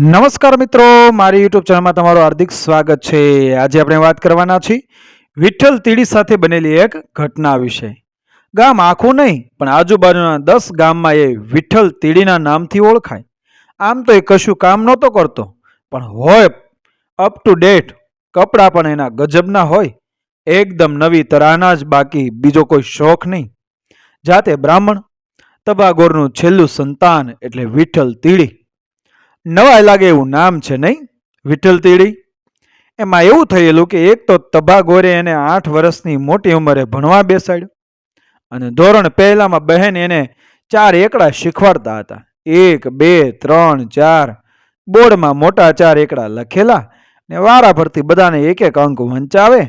નમસ્કાર મિત્રો, મારી યુટ્યુબ ચેનલમાં તમારું હાર્દિક સ્વાગત છે. આજે આપણે વાત કરવાના છીએ વિઠ્ઠલ તીડી સાથે બનેલી એક ઘટના વિશે. ગામ આખું નહીં, પણ આજુબાજુના દસ ગામમાં એ વિઠ્ઠલ તીડીના નામથી ઓળખાય. આમ તો એ કશું કામ નહોતો કરતો, પણ હોય અપ ટુ ડેટ કપડાં પણ એના ગજબના હોય. એકદમ નવી તરાના જ બાકી, બીજો કોઈ શોખ નહીં. જાતે બ્રાહ્મણ, તબાગોરનું છેલ્લું સંતાન એટલે વિઠ્ઠલ તીડી. નવાય લાગે એવું નામ છે નહીં? વિઠ્ઠલ તીડી. એમાં એવું થયેલું કે એક તો તબાગોરે એને આઠ વર્ષની મોટી ઉંમરે ભણવા બેસાડ્યો અને ધોરણ પહેલામાં બહેન એને ચાર એકડા શીખવાડતા હતા. એક, બે, ત્રણ, ચાર. બોર્ડમાં મોટા ચાર એકડા લખેલા ને વારા ફરતી બધાને એક એક અંક વંચાવે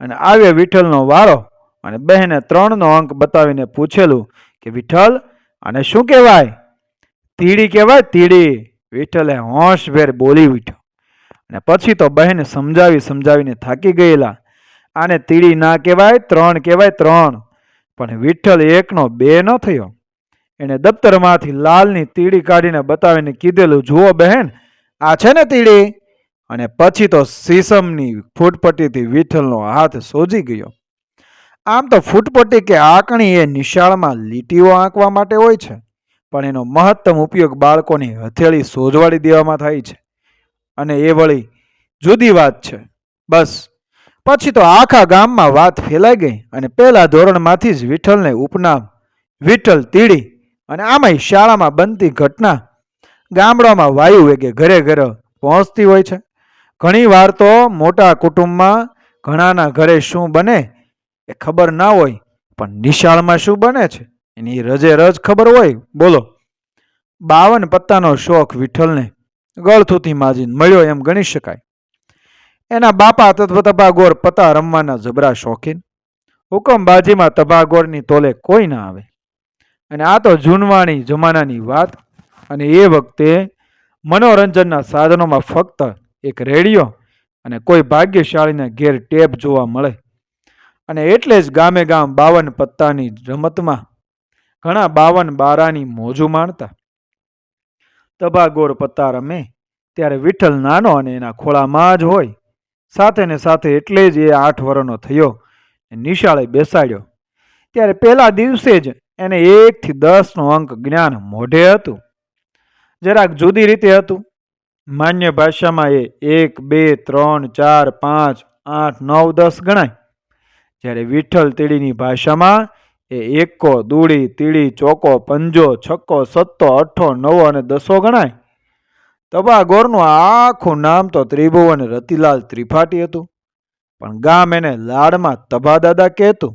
અને આવે વિઠ્ઠલનો વારો અને બહેને ત્રણનો અંક બતાવીને પૂછેલું કે વિઠ્ઠલ, આને શું કહેવાય? તીડી કહેવાય તીડી. વિઠ્ઠલે હોંશભેર બોલી ઉઠ્યો. અને પછી તો બહેને સમજાવી સમજાવીને થાકી ગયેલા. આને તીડી ના કહેવાય, ત્રણ કહેવાય, ત્રણ. પણ વિઠ્ઠલ એકનો બે ન થયો. એણે દફતરમાંથી લાલની તીડી કાઢીને બતાવીને કીધેલું, જુઓ બહેન, આ છે ને તીડી? અને પછી તો સીસમની ફૂટપટ્ટીથી વિઠ્ઠલનો હાથ સોજી ગયો. આમ તો ફૂટપટ્ટી કે આંકણી એ નિશાળમાં લીટીઓ આંકવા માટે હોય છે. પણ એનો મહત્તમ ઉપયોગ બાળકોની હથેળી સોજવાળી દેવામાં થાય છે. અને એ વળી જુદી વાત છે. બસ. પછી તો આખા ગામમાં વાત ફેલાઈ ગઈ અને પહેલા ધોરણમાંથી જ વિઠ્ઠલને ઉપનામ, વિઠ્ઠલ તીડી અને આમાંય શાળામાં બનતી ઘટના ગામડામાં વાયુ વેગે ઘરે ઘરે પહોંચતી હોય છે. ઘણી વાર તો મોટા કુટુંબમાં ઘણાના ઘરે શું બને એ ખબર ના હોય, પણ નિશાળમાં શું બને છે? એની રજે રજ ખબર હોય? બોલો. બાવન પત્તાનો શોખ વિઠ્ઠલને ગળથુથી માજીને મળ્યો એમ ગણી શકાય. એના બાપા તબાગોર પતા રમવાના જબરા શોખીન. હુકમબાજીમાં તભાગોરની તોલે કોઈ ના આવે. અને આ તો જૂનવાણી જમાનાની વાત અને એ વખતે મનોરંજનના સાધનોમાં ફક્ત એક રેડિયો અને કોઈ ભાગ્યશાળીના ઘેર ટેપ જોવા મળે. અને એટલે જ ગામે ગામ બાવન પત્તાની રમતમાં ઘણા બાવન બારાની મોજું માણતા. તબાગોર પત્તા રમે, ત્યારે વિઠ્ઠલ નાનો અને એના ખોળામાં જ હોય. સાથે ને સાથે એટલે જ એ આઠ વર્ષનો થયો નિશાળે બેસાડ્યો. ત્યારે પહેલા દિવસે જ એને એકથી દસનો અંક જ્ઞાન મોઢે હતું. જરાક જુદી રીતે હતું. માન્ય ભાષામાં એ એક, બે, ત્રણ, ચાર, પાંચ, આઠ, નવ, દસ ગણાય. જ્યારે વિઠ્ઠલ તેડીની ભાષામાં એ એકો દૂડી તીડી ચોકો, પંજો, છક્કો, સત્તો, અઠ્ઠો, નવો અને દસો ગણાય. તબાગોરનું આખું નામ તો ત્રિભુવન રતિલાલ ત્રિપાઠી હતું. પણ ગામ એને લાડમાં તબા દાદા કહેતું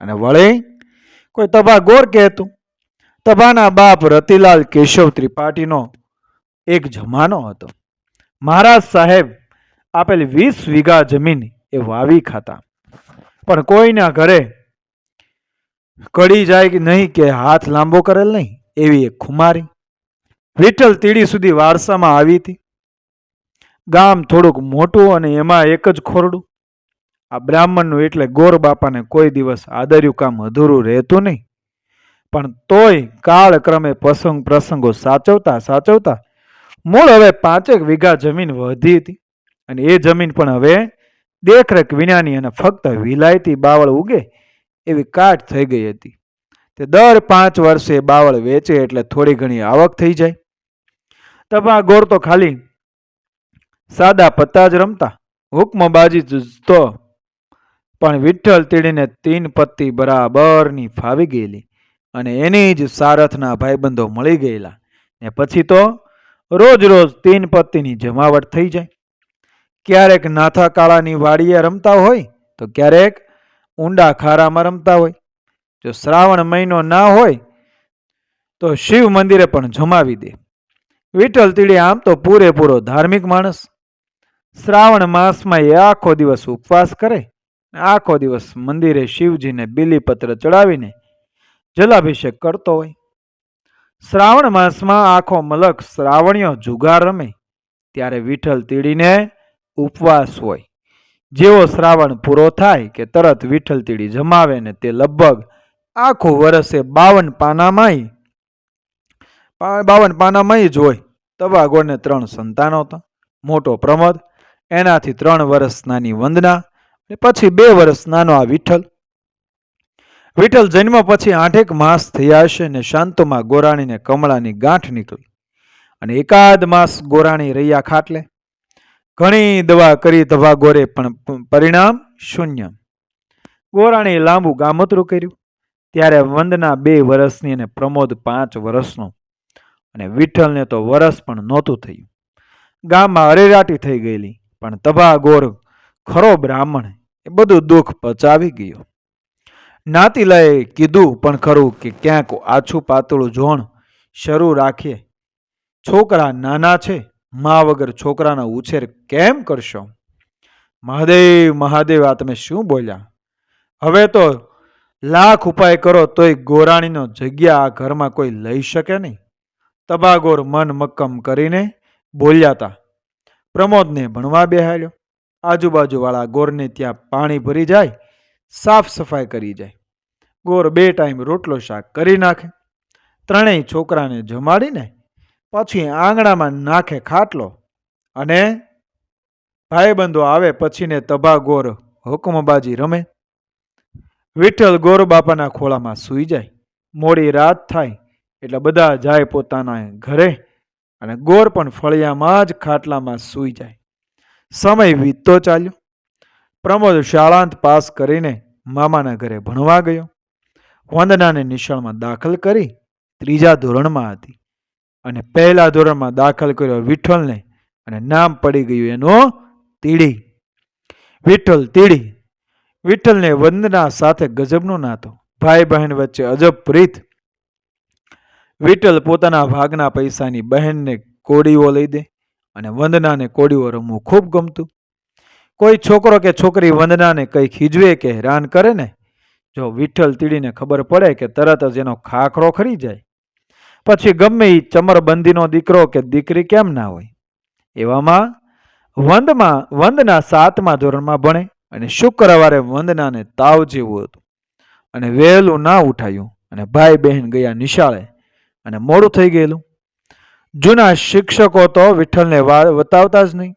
અને વળી કોઈ તબા ગોર કહેતું. તબાના બાપ રતિલાલ કેશવ ત્રિપાઠીનો એક જમાનો હતો. મહારાજ સાહેબ આપેલી વીસ વીઘા જમીન એ વાવી ખાતા. પણ કોઈના ઘરે કડી જાય કે નહીં કે હાથ લાંબો કરેલ નહીં, એવી એક ખુમારી. વિઠ્ઠલ તીડી સુધી વારસામાં આવી હતી. ગામ થોડુંક મોટું અને એમાં એક જ ખોરડું. આ બ્રાહ્મણનું એટલે ગોર બાપાને કોઈ દિવસ આદર્યું કામ અધૂરું રહેતું નહીં. પણ તોય કાળક્રમે પ્રસંગ પ્રસંગો સાચવતા સાચવતા મૂળ હવે પાંચેક વીઘા જમીન વધી હતી. અને એ જમીન પણ હવે દેખરેખ વિનાની અને ફક્ત વિલાયતી બાવળ ઉગે એવી કાટ થઈ ગઈ હતી. તે દર પાંચ વર્ષે બાવળ વેચે એટલે થોડી ઘણી આવક થઈ જાય. તપા ગોર તો ખાલી સાદા પત્તા જ રમતા. હુકમબાજી તો પણ વિઠ્ઠલ તીડીને તીન પત્તી બરાબરની ફાવી ગયેલી અને એની જ સારથના ભાઈબંધો મળી ગયેલા. ને પછી તો રોજ રોજ તીન પત્તીની જમાવટ થઈ જાય. ક્યારેક નાથા કાળાની વાડીએ રમતા હોય તો ક્યારેક ઊંડા ખારામાં રમતા હોય, જો શ્રાવણ મહિનો ના હોય, તો શિવ મંદિરે પણ જમાવી દે. વિઠ્ઠલ તીડી આમ તો પૂરેપૂરો ધાર્મિક માણસ. શ્રાવણ માસમાં એ આખો દિવસ ઉપવાસ કરે આખો દિવસ મંદિરે શિવજીને બીલીપત્ર ચડાવીને જલાભિષેક કરતો હોય. શ્રાવણ માસમાં આખો મલક શ્રાવણીઓ જુગાર રમે, ત્યારે વિઠ્ઠલ તીડીને ઉપવાસ હોય. જેવો શ્રાવણ પૂરો થાય કે તરત વિઠ્ઠલ તીડી જમાવે ને તે લગભગ આખું વર્ષે બાવન પાનામાંય બાવન પાનામાંય જ હોય. તવાગોરને ત્રણ સંતાનો હતા મોટો પ્રમોદ, એનાથી ત્રણ વર્ષ નાની વંદના પછી બે વર્ષ નાનો આ વિઠ્ઠલ. વિઠ્ઠલ જન્મ પછી આઠેક માસ થયા હશે ને શાંતોમાં ગોરાણીને કમળાની ગાંઠ નીકળી. અને એકાદ માસ ગોરાણી રહ્યા ખાટલે. ઘણી દવા કરી તવા ગોરે, પણ પરિણામ શૂન્ય. ગોરાણે લાંબુ ગામતરું કર્યું. ત્યારે વંદના બે વર્ષની અને પ્રમોદ પાંચ વર્ષનો અને વિઠ્ઠલને તો વરસ પણ નહોતું થયું. ગામમાં અરેરાટી થઈ ગયેલી, પણ તભા ગોર ખરો બ્રાહ્મણ, એ બધું દુઃખ પચાવી ગયો. નાતીલાએ કીધું પણ ખરું કે ક્યાંક આછું પાતળું જોણ શરૂ રાખીએ છોકરા નાના છે મા વગર છોકરાનો ઉછેર કેમ કરશો? મહાદેવ મહાદેવ, આ તમે શું બોલ્યા? હવે તો લાખ ઉપાય કરો તોય ગોરાણીનો જગ્યા આ ઘરમાં કોઈ લઈ શકે નહીં. તબાગોર મન મક્કમ કરીને બોલ્યા હતા પ્રમોદને ભણવા બેહાડ્યો. આજુબાજુવાળા ગોરને ત્યાં પાણી ભરી જાય, સાફ સફાઈ કરી જાય. ગોર બે ટાઈમ રોટલો શાક કરી નાખે. ત્રણેય છોકરાને જમાડીને પછી આંગણામાં નાખે ખાટલો અને ભાઈબંધો આવે પછીને તબા ગોર હુકમબાજી રમે. વિઠ્ઠલ ગોર બાપાના ખોળામાં સૂઈ જાય. મોડી રાત થાય એટલે બધા જાય પોતાના ઘરે અને ગોર પણ ફળિયામાં જ ખાટલામાં સૂઈ જાય. સમય વીતતો ચાલ્યો. પ્રમોદ શાળાંત પાસ કરીને મામાના ઘરે ભણવા ગયો. વંદનાને નિશાળમાં દાખલ કરી ત્રીજા ધોરણમાં હતી. અને પહેલા ધોરણમાં દાખલ કર્યો વિઠ્ઠલને અને નામ પડી ગયું એનું તીડી વિઠ્ઠલ તીડી વિઠ્ઠલને વંદના સાથે ગજબનો નાતો. ભાઈ બહેન વચ્ચે અજબ પ્રીત. વિઠ્ઠલ પોતાના ભાગના પૈસાની બહેનને કોડીઓ લઈ દે અને વંદનાને કોડીઓ રમવું ખૂબ ગમતું. કોઈ છોકરો કે છોકરી વંદનાને કંઈ ખીજવે કે હેરાન કરે ને? જો વિઠ્ઠલ તીડીને ખબર પડે કે તરત જ એનો ખાખરો ખરી જાય. પછી ગમે એ ચમરબંધીનો દીકરો કે દીકરી કેમ ના હોય? એવામાં વંદમાં, વંદના સાતમા ધોરણમાં ભણે અને શુક્રવારે વંદનાને તાવ જેવું હતું. અને વહેલું ના ઉઠાયું અને ભાઈ બહેન ગયા નિશાળે અને મોડું થઈ ગયેલું. જૂના શિક્ષકો તો વિઠ્ઠલને વતાવતા જ નહીં.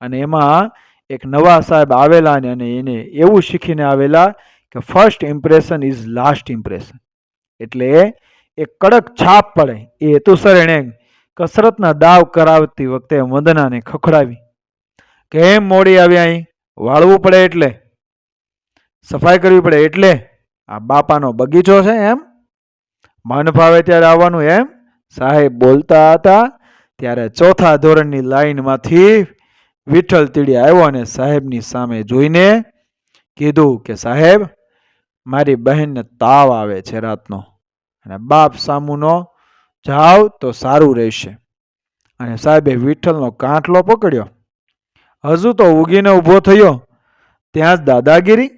અને એમાં એક નવા સાહેબ આવેલા અને એને એવું શીખીને આવેલા કે first impression is last impression એટલે એક કડક છાપ પડે, એ હેતુસર એણે કસરતના દાવ કરાવતી વખતે વંદનાને ખખડાવી. કેમ મોડી આવી અહીં, વાળવું પડે એટલે, સફાઈ કરવી પડે એટલે, આ બાપાનો બગીચો છે એમ? મન ફાવે ત્યારે આવવાનું એમ? સાહેબ બોલતા હતા, ત્યારે ચોથા ધોરણની લાઈનમાંથી વિઠ્ઠલ તીડી આવ્યો અને સાહેબની સામે જોઈને કીધું કે સાહેબ, મારી બહેનને તાવ આવે છે રાતનો. અને બાપ સામુનો જાવ તો સારું રહેશે. અને સાહેબે વિઠ્ઠલનો કાંઠલો પકડ્યો. હજુ તો ઉગીને ઊભો થયો. ત્યાં જ દાદાગીરી,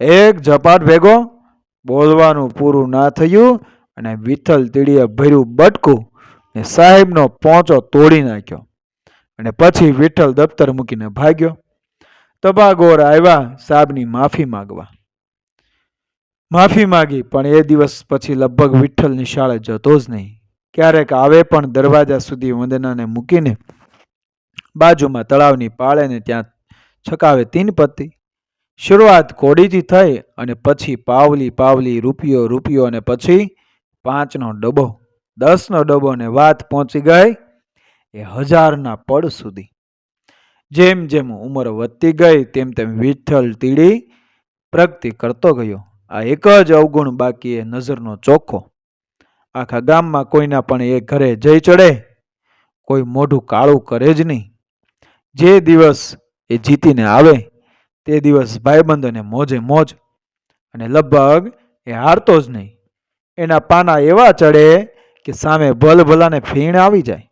એક ઝપાટ ભેગો, બોલવાનું પૂરું ના થયું અને વિઠ્ઠલ તીડીએ ભર્યું બટકું ને સાહેબનો પોંચો તોડી નાખ્યો. અને પછી વિઠ્ઠલ દફતર મૂકીને ભાગ્યો. તબાગોર આવ્યા સાહેબની માફી માગવા. માફી માગી, પણ એ દિવસ પછી લગભગ વિઠ્ઠલ નિશાળે જતો જ નહીં. ક્યારેક આવે પણ દરવાજા સુધી વંદનાને મૂકીને બાજુમાં તળાવની પાળેને ત્યાં છકાવે તીન પત્તી શરૂઆત કોડીથી થઈ અને પછી પાવલી પાવલી, રૂપિયો રૂપિયો અને પછી પાંચનો ડબ્બો. દસનો ડબ્બો ને વાત પહોંચી ગઈ એ હજારના પડ સુધી. જેમ જેમ ઉંમર વધતી ગઈ, તેમ તેમ વિઠ્ઠલ તીડી પ્રગતિ કરતો ગયો. આ એક જ અવગુણ બાકી એ નજરનો ચોખ્ખો. આખા ગામમાં કોઈના પણ એ ઘરે જઈ ચડે, કોઈ મોઢું કાળું કરે જ નહીં. જે દિવસ એ જીતીને આવે, તે દિવસ ભાઈબંધોને મોજે મોજ, અને લગભગ એ હારતો જ નહીં. એના પાના એવા ચડે કે સામે ભલભલાને ફીણ આવી જાય,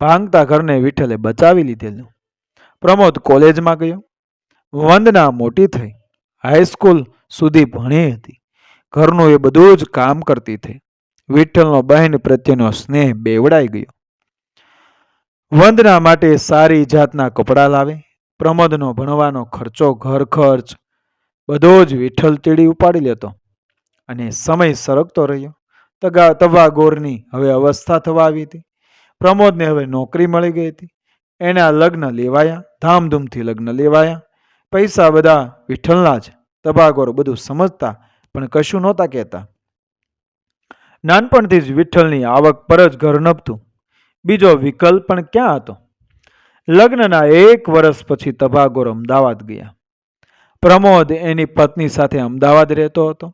ભાંગતા ઘરને વિઠ્ઠલે બચાવી લીધેલું. પ્રમોદ કોલેજમાં ગયો, વંદના મોટી થઈ, હાઈસ્કૂલ સુધી ભણી હતી. ઘરનું એ બધું જ કામ કરતી થઈ. વિઠ્ઠલનો બહેન પ્રત્યેનો સ્નેહ બેવડાઈ ગયો. વંદના માટે સારી જાતના કપડાં લાવે, પ્રમોદનો ભણવાનો ખર્ચો ઘર ખર્ચ, બધો જ વિઠ્ઠલ તીડી ઉપાડી લેતો અને સમય સરકતો રહ્યો. તગા તવા ગોરની હવે અવસ્થા થવા આવી હતી. પ્રમોદને હવે નોકરી મળી ગઈ હતી. એના લગ્ન લેવાયા, ધામધૂમથી લગ્ન લેવાયા. પૈસા બધા વિઠ્ઠલના જ તભાગોર બધું સમજતા પણ કશું નહોતા કહેતા. નાનપણથી જ વિઠ્ઠલની આવક પર જ ઘર નભતું. બીજો વિકલ્પ પણ ક્યાં હતો? લગ્નના એક વર્ષ પછી તબાગોર અમદાવાદ ગયા. પ્રમોદ એની પત્ની સાથે અમદાવાદ રહેતો હતો.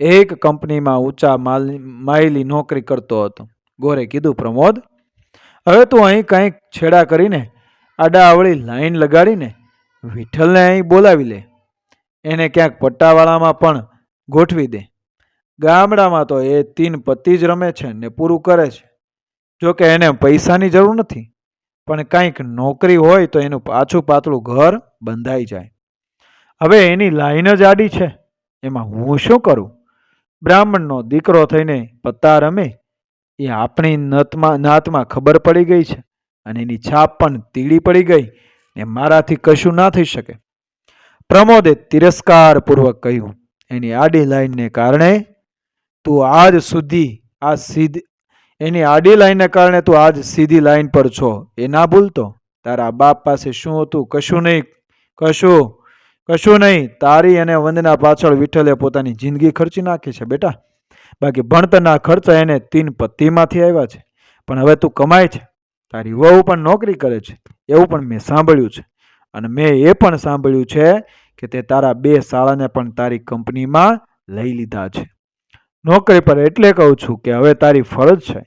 એક કંપનીમાં ઊંચા માલ માયલી નોકરી કરતો હતો. ગોરે કીધું, પ્રમોદ, હવે તું અહીં કંઈક છેડા કરીને આડાવળી લાઈન લગાડીને વિઠ્ઠલને અહીં બોલાવી લે. એને ક્યાંક પટ્ટાવાળામાં પણ ગોઠવી દે. ગામડામાં તો એ તીન પત્તી જ રમે છે ને પૂરું કરે છે. જો કે એને પૈસાની જરૂર નથી, પણ કંઈક નોકરી હોય તો એનું પાછું પાતળું ઘર બંધાઈ જાય. હવે એની લાઈન જ આડી છે. એમાં હું શું કરું? બ્રાહ્મણનો દીકરો થઈને પત્તા રમે, એ આપણી નતમાં, નાતમાં ખબર પડી ગઈ છે અને એની છાપ પણ તીડી પડી ગઈ ને મારાથી કશું ના થઈ શકે. પ્રમોદે તિરસ્કારપૂર્વક કહ્યું, એની આડી લાઈનને કારણે તું આજ સુધી આ સીધી, એની આડી લાઈનને કારણે તું આજ સીધી લાઈન પર છો. એ ના ભૂલતો. તારા બાપ પાસે શું હતું? કશું નહીં. કશું કશું નહીં. તારી અને વંદના પાછળ વિઠ્ઠલે પોતાની જિંદગી ખર્ચી નાખી છે, બેટા. બાકી ભણતરના ખર્ચા એને તીન પત્તીમાંથી આવ્યા છે. પણ હવે તું કમાય છે. તારી વહુ પણ નોકરી કરે છે. એવું પણ મેં સાંભળ્યું છે. અને મેં એ પણ સાંભળ્યું છે કે તે તારા બે શાળાને પણ તારી કંપનીમાં લઈ લીધા છે. નોકરી પર એટલે કહું છું કે હવે તારી ફરજ છે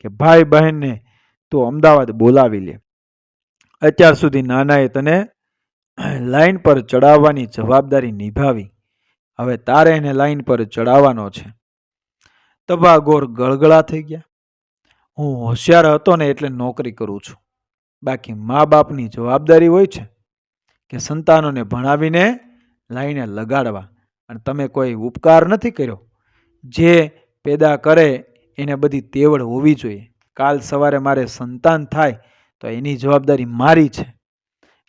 કે ભાઈ બહેનને તું અમદાવાદ બોલાવી લે. અત્યાર સુધી નાનાએ તને લાઈન પર ચડાવવાની જવાબદારી નિભાવી. હવે તારે એને લાઈન પર ચડાવવાનો છે. તબા ગોર ગળગળા થઈ ગયા. હું હોશિયાર હતો ને એટલે નોકરી કરું છું. બાકી મા બાપની જવાબદારી હોય છે. કે સંતાનોને ભણાવીને લાઈને લગાડવા. અને તમે કોઈ ઉપકાર નથી કર્યો. જે પેદા કરે એને બધી તેવડ હોવી જોઈએ. કાલ સવારે મારે સંતાન થાય તો એની જવાબદારી મારી છે.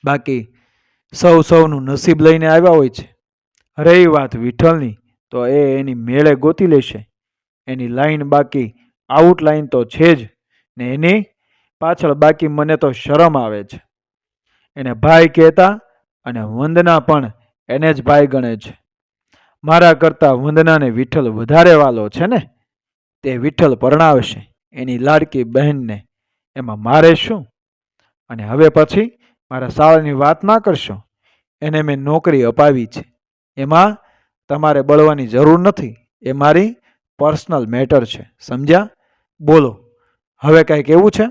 બાકી સૌ સૌનું નસીબ લઈને આવ્યા હોય છે. રહી વાત વિઠ્ઠલની તો એ એની મેળે ગોતી લેશે. એની લાઈન બાકી આઉટ લાઈન તો છે જ. ને એની પાછળ બાકી મને તો શરમ આવે છે. એને ભાઈ કહેતા અને વંદના પણ એને જ ભાઈ ગણે છે. મારા કરતાં વંદનાને વિઠ્ઠલ વધારે વાલો છે ને? તે વિઠ્ઠલ પરણાવશે. એની લાડકી બહેનને એમાં મારે શું? અને હવે પછી મારા સાળાની વાત ના કરશો? એને મેં નોકરી અપાવી છે. એમાં તમારે બળવાની જરૂર નથી. એ મારી પર્સનલ મેટર છે. સમજ્યા? બોલો. હવે કાંઈક એવું છે?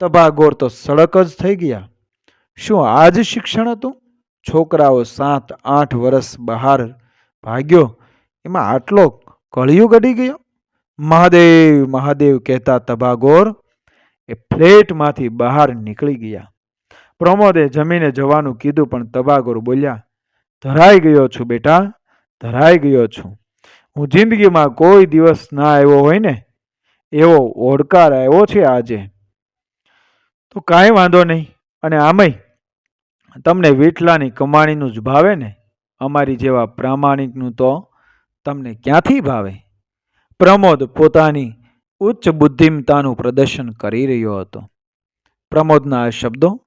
તબાગોર તો સડક જ થઈ ગયા. શું આ જ શિક્ષણ હતું? છોકરાઓ સાત, આઠ વર્ષ બહાર ભાગ્યો, એમાં આટલો કળિયું અડી ગયો. મહાદેવ મહાદેવ કહેતા તબાગોર એ ફ્લેટમાંથી બહાર નીકળી ગયા. પ્રમોદે જમીને જવાનું કીધું, પણ તબાગોર બોલ્યા, ધરાઈ ગયો છું બેટા, ધરાઈ ગયો છું. હું જિંદગીમાં કોઈ દિવસ ના આવ્યો હોય ને, એવો ઓડકાર આવ્યો છે આજે. તો કાંઈ વાંધો નહીં, અને આમય તમને વિઠલાની કમાણીનું જ ભાવે ને? અમારી જેવા પ્રામાણિકનું તો તમને ક્યાંથી ભાવે? પ્રમોદ પોતાની ઉચ્ચ બુદ્ધિમતાનું પ્રદર્શન કરી રહ્યો હતો. પ્રમોદના આ શબ્દો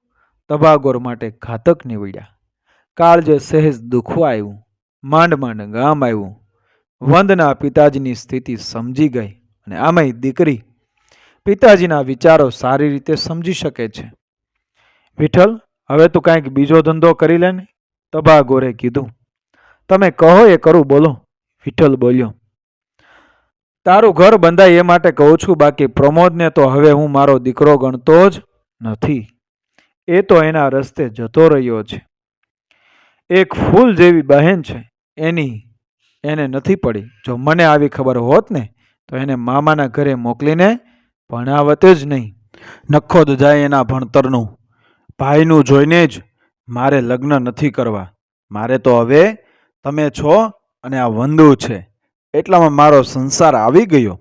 તબાગોર માટે ઘાતક નીવડ્યા. કાળજે સહેજ દુખવા આવ્યું, માંડ માંડ ગામ આવ્યું, વંદના પિતાજીની સ્થિતિ સમજી ગઈ અને આમાંય દીકરી પિતાજીના વિચારો સારી રીતે સમજી શકે છે. વિઠ્ઠલ હવે તું કાંઈક બીજો ધંધો કરી લે ને તબા ગોરે કીધું. તમે કહો એ કરું, બોલો, વિઠ્ઠલ બોલ્યો. તારું ઘર બંધાય એ માટે કહું છું, બાકી પ્રમોદને તો હવે હું મારો દીકરો ગણતો જ નથી. એ તો એના રસ્તે જતો રહ્યો છે. એક ફૂલ જેવી બહેન છે, એની એને નથી પડી. જો મને આવી ખબર હોત ને, તો એને મામાના ઘરે મોકલીને ભણાવત જ નહીં. નખોદ જાય એના ભણતરનું. ભાઈનું જોઈને જ મારે લગ્ન નથી કરવા. મારે તો હવે તમે છો અને આ વંદુ છે. એટલામાં મારો સંસાર આવી ગયો.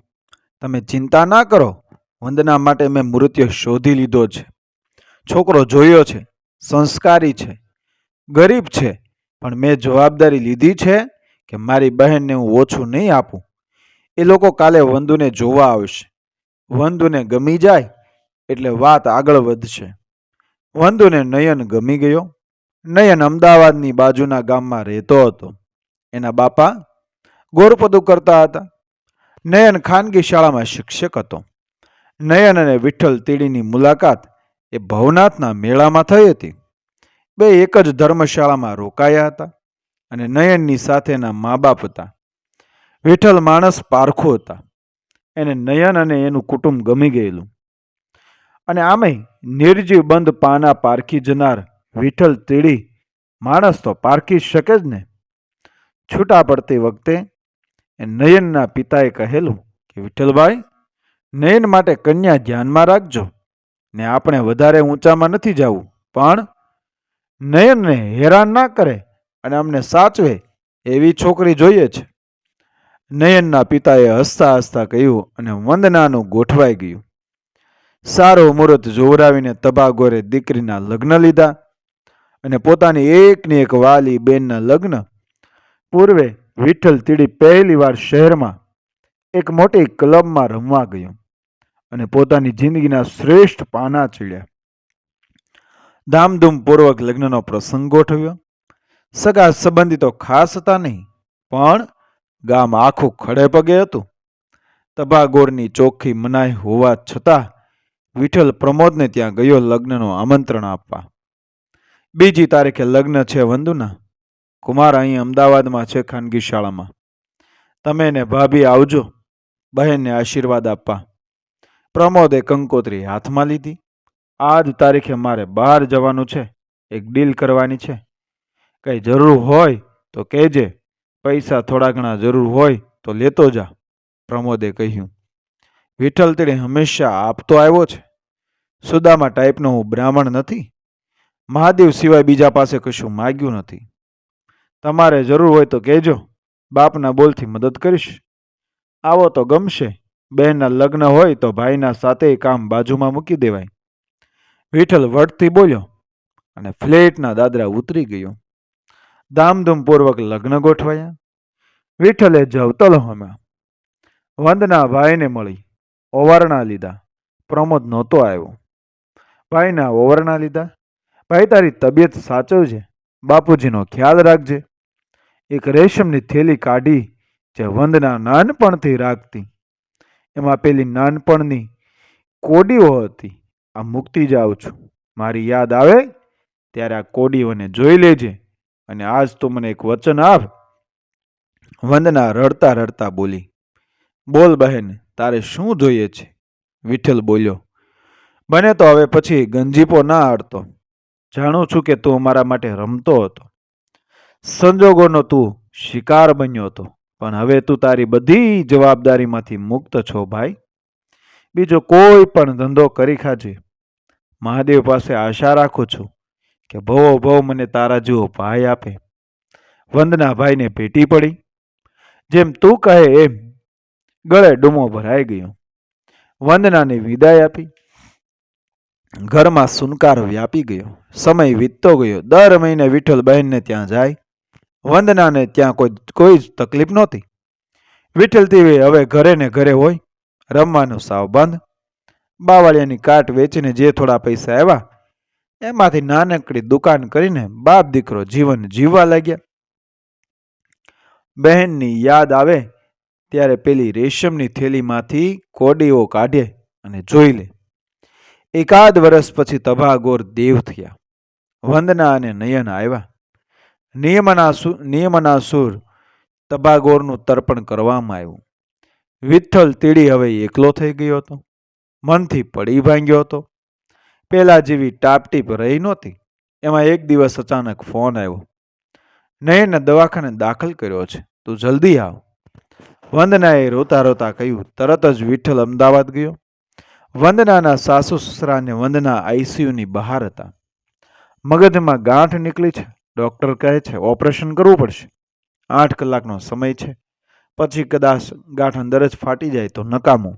તમે ચિંતા ના કરો. વંદના માટે મેં મૃત્યુ શોધી લીધો છે. છોકરો જોયો છે. સંસ્કારી છે. ગરીબ છે. પણ મેં જવાબદારી લીધી છે કે મારી બહેનને હું ઓછું નહીં આપું. એ લોકો કાલે વંદુને જોવા આવશે. વંદુને ગમી જાય એટલે વાત આગળ વધશે. વંદુને નયન ગમી ગયો. નયન અમદાવાદની બાજુના ગામમાં રહેતો હતો. એના બાપા ગોરપદુ કરતા હતા. નયન ખાનગી શાળામાં શિક્ષક હતો. નયન અને વિઠ્ઠલ તીડીની મુલાકાત એ ભવનાથના મેળામાં થઈ હતી. બે એક જ ધર્મશાળામાં રોકાયા હતા અને નયનની સાથેના મા બાપ હતા. વિઠ્ઠલ માણસ પારખું હતા. એને નયન અને એનું કુટુંબ ગમી ગયેલું. અને આમેય નિર્જીવ બંધ પાના પારખી જનાર વિઠ્ઠલ તીડી માણસ તો પારખી શકે જ ને. છૂટા પડતી વખતે એ નયનના પિતાએ કહેલું કે, વિઠ્ઠલભાઈ, નયન માટે કન્યા ધ્યાનમાં રાખજો. ને આપણે વધારે ઊંચામાં નથી જવું, પણ નયનને હેરાન ના કરે અને અમને સાચવે એવી છોકરી જોઈએ છે. નયનના પિતાએ હસતા હસતા કહ્યું અને વંદનાનું ગોઠવાઈ ગયું. સારું મુહૂર્ત જોવરાવીને તબાગોરે દીકરીના લગ્ન લીધા અને પોતાની એકની એક વાલી બેનના લગ્ન પૂર્વે વિઠ્ઠલ તીડી પહેલી વાર શહેરમાં એક મોટી ક્લબમાં રમવા ગયો અને પોતાની જિંદગીના શ્રેષ્ઠ પાના ચીડ્યા. ધામધૂમપૂર્વક લગ્નનો પ્રસંગ ગોઠવ્યો. સગા સંબંધિતો ખાસ હતા નહીં, પણ ગામ આખું ખડે પગે હતું. તબાગોરની ચોખ્ખી મનાઈ હોવા છતાં વિઠ્ઠલ પ્રમોદને ત્યાં ગયો લગ્નનું આમંત્રણ આપવા. બીજી તારીખે લગ્ન છે વંદુના? કુમાર અહીં અમદાવાદમાં છે ખાનગી શાળામાં. તમે ને ભાભી આવજો, બહેનને આશીર્વાદ આપવા. પ્રમોદે કંકોત્રી હાથમાં લીધી. આજ તારીખે મારે બહાર જવાનું છે, એક ડીલ કરવાની છે. કંઈ જરૂર હોય તો કહેજે, પૈસા થોડા ઘણા જરૂર હોય તો લેતો જા, પ્રમોદે કહ્યું. વિઠ્ઠલ તેણે હંમેશા આપતો આવ્યો છે. સુદામા ટાઈપનો હું બ્રાહ્મણ નથી. મહાદેવ સિવાય બીજા પાસે કશું માગ્યું નથી. તમારે જરૂર હોય તો કહેજો. બાપના બોલથી મદદ કરીશ. આવો તો ગમશે. બહેનના લગ્ન હોય તો ભાઈના સાથે કામ બાજુમાં મૂકી દેવાય. વિઠ્ઠલ વટથી બોલ્યો અને ફ્લેટના દાદરા ઉતરી ગયો. ધામધૂમપૂર્વક લગ્ન ગોઠવાયા. વિઠ્ઠલે જવતલ હોમ્યા વંદના ભાઈને મળી. ઓવારણા લીધા. પ્રમોદ નહોતો આવ્યો. ભાઈના ઓવરણા લીધા? ભાઈ, તારી તબિયત સાચવજે બાપુજીનો ખ્યાલ રાખજે. એક રેશમની થેલી કાઢી જે વંદના નાનપણથી રાખતી. એમાં પેલી નાનપણની કોડીઓ હતી. આ મૂકતી જાઉં છું. મારી યાદ આવે ત્યારે આ કોડીઓને જોઈ લેજે અને આજ તું મને એક વચન આપ. વંદના રડતા રડતા બોલી બોલ બહેન, તારે શું જોઈએ છે? વિઠ્ઠલ બોલ્યો, બને તો હવે પછી ગંજીપો ના આડતો. જાણું છું કે તું મારા માટે રમતો હતો. સંજોગોનો તું શિકાર બન્યો હતો. પણ હવે તું તારી બધી જવાબદારીમાંથી મુક્ત છો ભાઈ. બીજો કોઈ પણ ધંધો કરી ખાજે. મહાદેવ પાસે આશા રાખું છું કે ભવો ભવ મને તારા જેવો ભાઈ આપે. વંદના ભાઈને ભેટી પડી. જેમ તું કહે એમ ગળે ડૂમો ભરાઈ ગયો. વંદનાને વિદાય આપી. ઘરમાં સુનકાર વ્યાપી ગયો. સમય વીતતો ગયો. દર મહિને વિઠ્ઠલ બહેનને ત્યાં જાય. વંદનાને ત્યાં કોઈ કોઈ જ તકલીફ નહોતી. વિઠ્ઠલદેવી હવે ઘરે ને ઘરે હોય. રમવાનું સાવ બંધ બાવળિયાની કાટ વેચીને જે થોડા પૈસા આવ્યા, એમાંથી નાનકડી દુકાન કરીને બાપ દીકરો જીવન જીવવા લાગ્યા. બહેનની યાદ આવે ત્યારે પેલી રેશમની થેલીમાંથી કોડીઓ કાઢે અને જોઈ લે. એકાદ વર્ષ પછી તભાગોર દેવ થયા. વંદના અને નયન આવ્યા. નિયમનાસુર નિયમનાસુર તબાગોરનું તર્પણ કરવામાં આવ્યું. વિઠ્ઠલ તીડી હવે એકલો થઈ ગયો હતો. મનથી પડી ભાંગ્યો હતો. પેલા જેવી ટાપટીપ રહી નહોતી. એમાં એક દિવસ અચાનક ફોન આવ્યો. નયનને દવાખાને દાખલ કર્યો છે. તું જલ્દી આવ. વંદનાએ રોતા રોતા કહ્યું, તરત જ વિઠ્ઠલ અમદાવાદ ગયો. વંદનાના સાસુ સસરાને વંદના આઈસીયુની બહાર હતા. મગજમાં ગાંઠ નીકળી છે. ડૉક્ટર કહે છે, ઓપરેશન કરવું પડશે. આઠ કલાકનો સમય છે. પછી કદાચ ગાંઠ અંદર જ ફાટી જાય તો નકામું.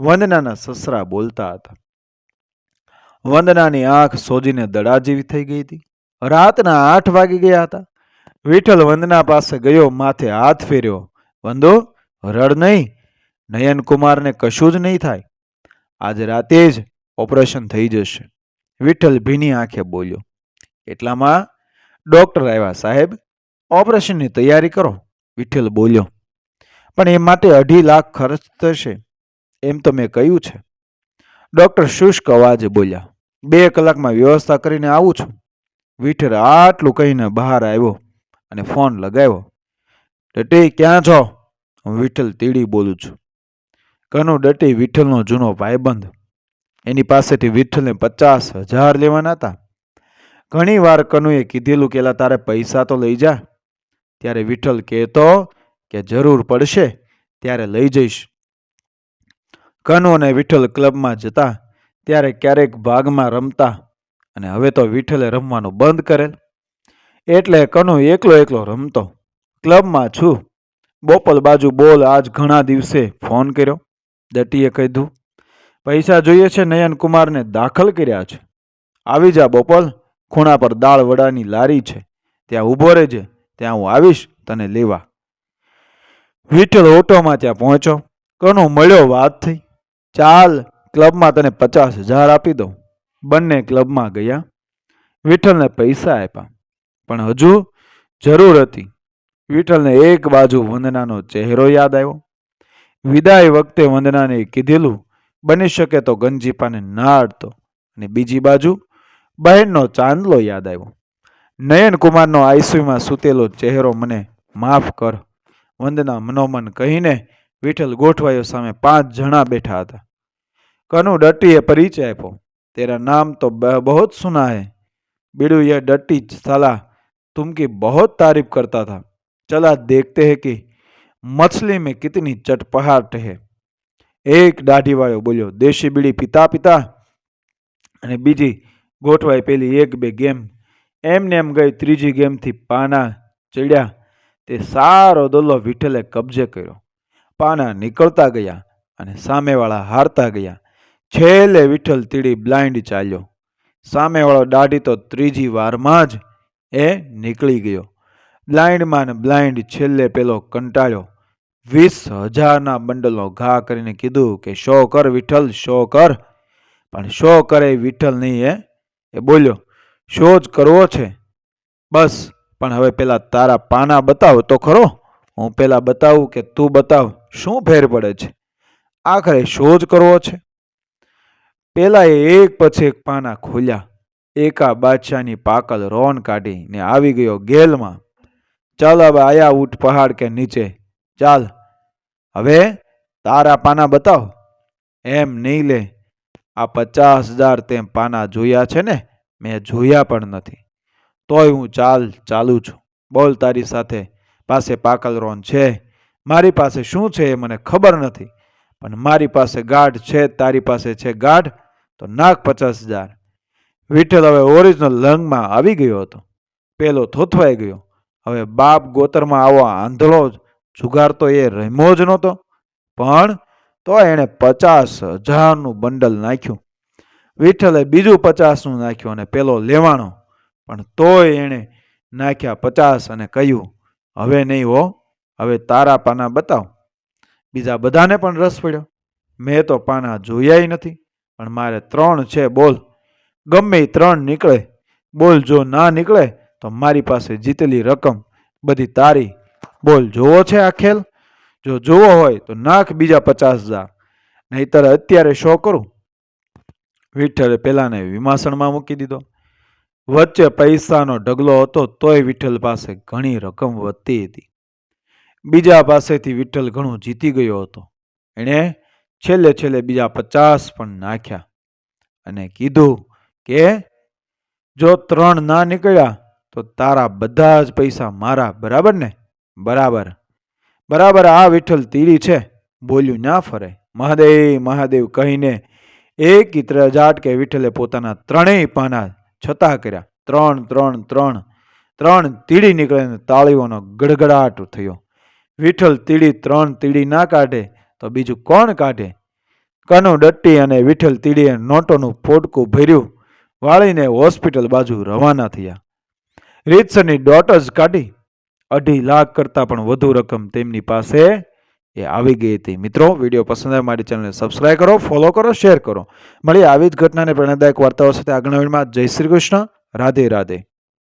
વંદનાના સસરા બોલતા હતા. વંદનાની આંખ સોજીને દડા જેવી થઈ ગઈ હતી. રાતના આઠ વાગી ગયા હતા. વિઠ્ઠલ વંદના પાસે ગયો, માથે હાથ ફેર્યો. વંદો રડ નહીં. નયનકુમારને કશું જ નહીં થાય. આજે રાતે જ ઓપરેશન થઈ જશે. વિઠ્ઠલ ભીની આંખે બોલ્યો, એટલામાં ડોક્ટર આવ્યા, સાહેબ. ઓપરેશનની તૈયારી કરો. વિઠ્ઠલ બોલ્યો, પણ એ માટે અઢી લાખ ખર્ચ થશે. એમ તો મેં કહ્યું છે. ડૉક્ટર શુષ્ક અવાજે બોલ્યા, બે કલાકમાં વ્યવસ્થા કરીને આવું છું. વિઠ્ઠલ આટલું કહીને બહાર આવ્યો અને ફોન લગાવ્યો ટટી ક્યાં છો? હું વિઠ્ઠલ તીડી બોલું છું. કનુ ડટી વિઠ્ઠલનો જૂનો ભાઈબંધ. એની પાસેથી વિઠ્ઠલને પચાસ હજાર લેવાના હતા. ઘણી વાર કનુએ કીધેલું કેલા તારે પૈસા તો લઈ જા. ત્યારે વિઠ્ઠલ કહેતો કે, જરૂર પડશે, ત્યારે લઈ જઈશ. કનુ અને વિઠ્ઠલ ક્લબમાં જતા ત્યારે ક્યારેક ભાગમાં રમતા અને હવે તો વિઠ્ઠલે રમવાનું બંધ કરેલ. એટલે કનુ એકલો એકલો રમતો. ક્લબમાં છું. બોપલ બાજુ બોલ આજ ઘણા દિવસે ફોન કર્યો. દટીએ કીધું, પૈસા જોઈએ છે નયનકુમારને દાખલ કર્યા છે. આવી જા બોપલ, ખૂણા પર દાળ વડાની લારી છે. ત્યાં ઊભો રહેજે, ત્યાં હું આવીશ, તને લેવા. વિઠ્ઠલ ઓટોમાં ત્યાં પહોંચ્યો. કનો મળ્યો વાત થઈ. ચાલ, ક્લબમાં તને પચાસ હજાર આપી દઉં. બંને ક્લબમાં ગયા. વિઠ્ઠલને પૈસા આપ્યા. પણ હજુ જરૂર હતી. વિઠ્ઠલને એક બાજુ વંદનાનો ચહેરો યાદ આવ્યો. વિદાય વખતે વંદનાને કીધેલું, બની શકે તો ગંજીપાને નાડતો. અને બીજી બાજુ, બહેનનો ચાંદલો યાદ આવ્યો. નયનકુમારનો આઈસીયુમાં સૂતેલો ચહેરો, મને માફ કર. વંદના મનોમન કહીને વિઠ્ઠલ ગોઠવાયો સામે પાંચ જણા બેઠા હતા. કનુ ડટ્ટીએ પરિચય આપ્યો, તેરા નામ તો બહુ સુના હૈ. બીડુએ ડટ્ટી સલાહ તુમકી બહુ તારીફ કરતા હતા चला देखते हैं कि मछली में कितनी चटपहाट है એક દાઢીવાળો બોલ્યો દેશી બીડી પીતા પીતા અને બીજી ગોઠવાઈ પેલી એક બે ગેમ એમને એમ ગઈ ત્રીજી ગેમથી પાના ચડ્યા તે સારો દોલ્લો વિઠ્ઠલે કબજે કર્યો પાના નીકળતા ગયા અને સામેવાળા હારતા ગયા છેલ્લે વિઠ્ઠલ તીડી બ્લાઇન્ડ ચાલ્યો સામેવાળો દાઢી તો ત્રીજી વારમાં જ એ નીકળી ગયો બ્લાઇન્ડમાં ને બ્લાઇન્ડ છેલ્લે પેલો કંટાળ્યો. વીસ હજારના બંડલનો ઘા કરીને કીધું કે, શો કર વિઠ્ઠલ, શો કર? પણ શો કરે વિઠ્ઠલ નહીં હે. એ બોલ્યો, શો જ કરવો છે. બસ, પણ હવે પેલા તારા પાના બતાવ તો ખરો. હું પેલા બતાવું કે તું બતાવ, શું ફેર પડે છે? આખરે શો જ કરવો છે? પેલા એ એક પછી એક પાના ખોલ્યા. એકા બાદશાહની પાકલ રોન કાઢીને આવી ગયો ગેલમાં. ચાલ હવે આયા ઉઠ પહાડ કે નીચે. ચાલ. હવે તારા પાના બતાવ. એમ નહીં લે. આ પચાસ હજાર તેમ પાના જોયા છે ને? મેં જોયા પણ નથી. તોય હું ચાલ ચાલું છું. બોલ તારી સાથે. પાસે પાકલ રોન છે. મારી પાસે શું છે એ મને ખબર નથી. પણ મારી પાસે ગાઢ છે, તારી પાસે છે ગાઢ, તો નાક પચાસ હજાર. વિઠ્ઠલ હવે ઓરિજિનલ લંગમાં આવી ગયો હતો. પેલો થોથવાઈ ગયો. હવે બાપ ગોતરમાં આવો આંધળો જુગાર તો એ રમ્યો જ નહોતો. પણ તો એણે પચાસ હજારનું બંડલ નાખ્યું. વિઠ્ઠલે બીજું પચાસનું નાખ્યું અને પેલો લેવાણો પણ તોય એણે નાખ્યા પચાસ અને કહ્યું, હવે નહીં હો, હવે તારા પાના બતાવ. બીજા બધાને પણ રસ પડ્યો. મેં તો પાના જોયા નથી, પણ મારે ત્રણ છે, બોલ. ગમે ત્રણ નીકળે, બોલ જો ના નીકળે તો મારી પાસે જીતેલી રકમ, બધી તારી. બોલ, જોવો છે આ ખેલ? જો જોવો હોય તો નાખ બીજા પચાસ હજાર. નહીતર અત્યારે શો કરું. વિઠ્ઠલે પેલાને વિમાસણમાં મૂકી દીધો. વચ્ચે પૈસાનો ઢગલો હતો તોય વિઠ્ઠલ પાસે ઘણી રકમ વધતી હતી. બીજા પાસેથી વિઠ્ઠલ ઘણું જીતી ગયો હતો. એણે છેલ્લે છેલ્લે બીજા પચાસ પણ નાખ્યા. અને કીધું કે, જો ત્રણ ના નીકળ્યા તો તારા બધા જ પૈસા મારા, બરાબર ને? બરાબર. બરાબર, આ વિઠ્ઠલ તીડી છે. બોલ્યું ના ફરે. મહાદેવ મહાદેવ કહીને એક ઇત્રજાટ કે વિઠ્ઠલે પોતાના ત્રણેય પાના છતાં કર્યા. ત્રણ ત્રણ ત્રણ. ત્રણ તીડી નીકળે તાળીઓનો ગડગડાટ થયો. વિઠ્ઠલ તીડી ત્રણ તીડી ના કાઢે તો બીજું કોણ કાઢે? કનુ ડટ્ટી અને વિઠ્ઠલ તીડીએ નોટોનું ફોટકું ભર્યું. વાળીને હોસ્પિટલ બાજુ રવાના થયા. રીતસરની ડોટર્સ કાઢી. અઢી લાખ કરતાં પણ વધુ રકમ તેમની પાસે એ આવી ગઈ હતી. મિત્રો, વીડિયો પસંદ આવે મારી ચેનલને સબસ્ક્રાઈબ કરો ફોલો કરો શેર કરો. મળી આવી જ ઘટનાને પ્રેરણાદાયક વાર્તાઓ સાથે આગળના જય શ્રી કૃષ્ણ. રાધે રાધે.